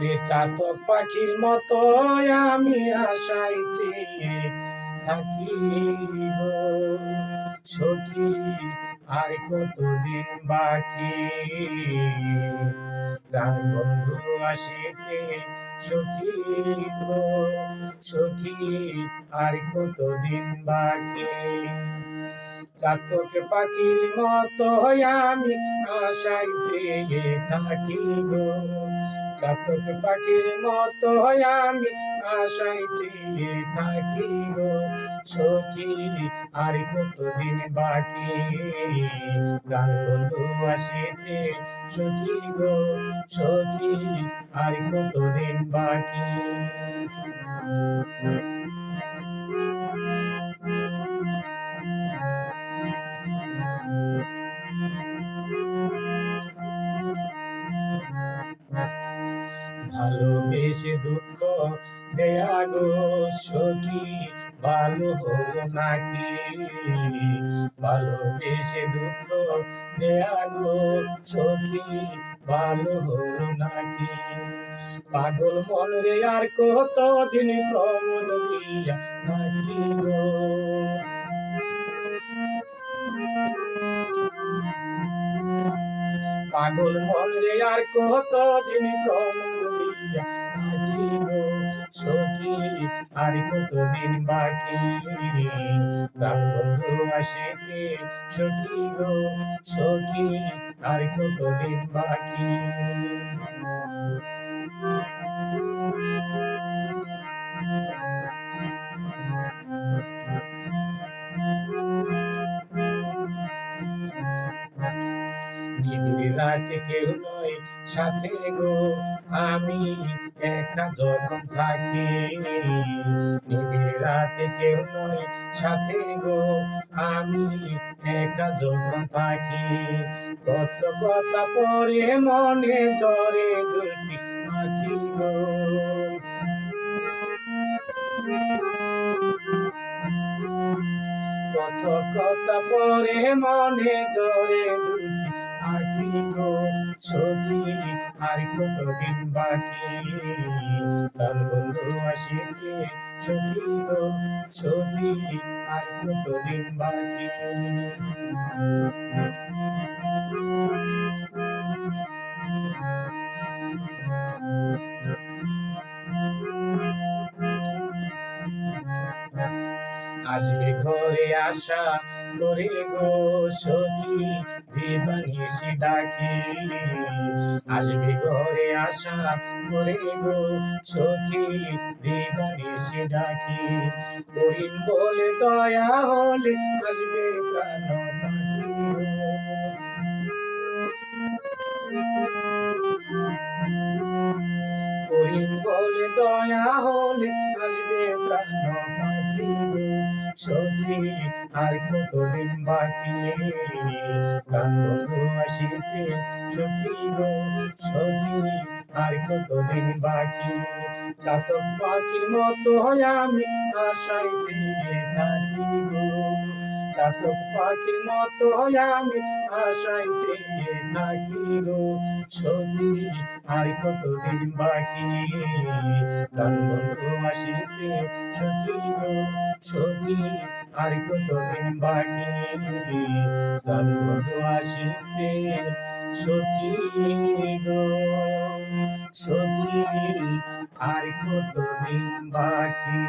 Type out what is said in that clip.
ওরে চাতক পাখির মতো আমি আশাইছি থাকি গো সখী, আর কতদিন বাকি? প্রাণ বন্ধু আসিতে সখী সখী, আর কতদিন বাকি? চাতক পাখির মতো আমি আশাই চেয়ে থাকি গো চাতক পাখির মতো আমি আশাই চেয়ে থাকি গো সখী। আর কতদিন বাকি? প্রাণ বন্ধু আসিতে সখী গো সখী। আর কতদিন বাকি? ভালোবেসে দুঃখ দেয়া গো সখী, ভালো হলো নাকি? ভালোবেসে দুঃখ দেয়া গো সখী, ভালো হলো নাকি? পাগল মন রে, আর কত দিন প্রমোদ দিয়া নাকি গো? পাগল মন রে, আর কত দিন প্রমোদ নাকি গো সখী আর কতদিন বাকি? প্রাণ বন্ধু আসিতে সখী গো, সখী, আর কতদিন বাকি? Thank নিবিড় রাতে কেউ নয় সাথে গো, আমি একা যখন থাকি। রাতে কেউ নয় সাথে গো, আমি একা যখন থাকি। কত কথা পরে মনে জরে দুটি পাখি গো। কত কথা পরে মনে জরে দুটি আখি গো সখী, আর কতদিন বাকি? তার বন্ধু আসিতে সখী গো সখী, আর কতদিন বাকি? আসবে ঘরে আসা করে গো সখী দিবানিসি ডাকি। আসবে ঘরে আসা করে গো সখী দিবানিসি ডাকি। করিম বলে, দয়া হলে আসবে প্রাণ করিম বলে, দয়া হলে আসবে প্রাণ সখী আর কতদিন বাকি? বন্ধু আসিতে সখী গো, সখী, আর কতদিন বাকি? চাতক পাখির মতো আমি আশায় চেয়ে থাকি চাতক পাখির মতো আমি আশায় চেয়ে থাকি গো সখী আর কতদিন বাকি? প্রাণ বন্ধু আসিতে সখী গো সখী আর কতদিন বাকি? প্রাণ বন্ধু আসিতে সখী গো সখী আর কতদিন বাকি?